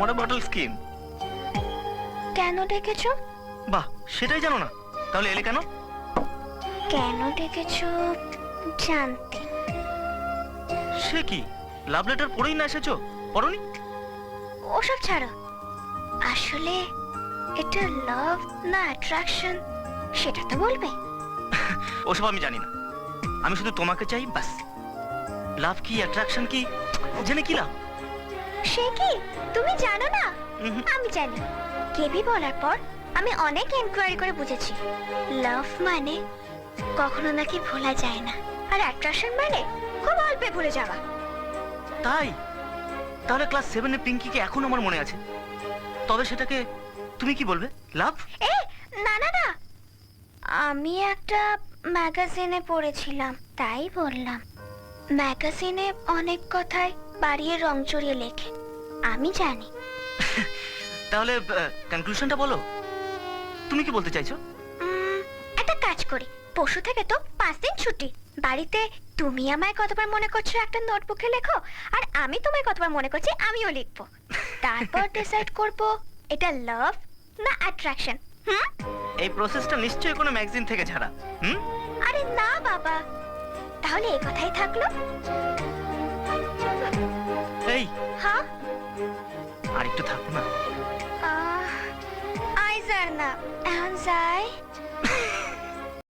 মালকিন কেন ডেকেছো? বাহ সেটাই জানো না। তাহলে এলে কেন? কেন ডেকেছো? জানতে। সে কি? লাভ লেটার পড়েই না এসেছ? পড়নি? ওসব ছাড়ো। আসলে এটা লাভ না অ্যাট্রাকশন সেটা তো বলবে। ওসব আমি জানি না। আমি শুধু তোমাকে চাই বাস লাভ কি অ্যাট্রাকশন কি? জেনে কি লাভ? সে কি? তুমি জানো না। আমি জানি। কেবি বলার পর আমি অনেক এনকোয়ারি করে বুঝেছি। লাভ মানে কখনো নাকি ভোলা যায় না। আর অ্যাট্রাকশন মানে খুব অল্পে ভুলে যাওয়া। তাই? তাহলে ক্লাস সেভেনে পিঙ্কিকে এখন আমার মনে আছে। তবে সেটাকে তুমি কি বলবে? লাভ এ না না না। আমি একটা ম্যাগাজিনে পড়েছিলাম তাই বললাম। ম্যাগাজিনে অনেক কথাই বাড়িয়ে রং চড়িয়ে লেখে। আমি জানি। তাহলে কনক্লুশনটা বলো। তুমি কি বলতে চাইছো? একটা কাজ করি। পশু থেকে তো পাঁচ দিন ছুটি। বাড়িতে তুমি আমায় কতবার মনে করছ একটা নোটবুকে লেখো আর আমি তোমায় কতবার মনে করছি আমিও লিখব। তারপর ডিসাইড করব এটা লাভ না অ্যাট্রাকশন হুম? এই প্রসেসটা নিশ্চয়ই কোনো ম্যাগাজিন থেকে ছাড়া। হুম? আরে না বাবা। তাহলে এই কথাই থাকল। হ্যাঁ? আর একটু থাকো না। আহ, আইজ না এখন যাই।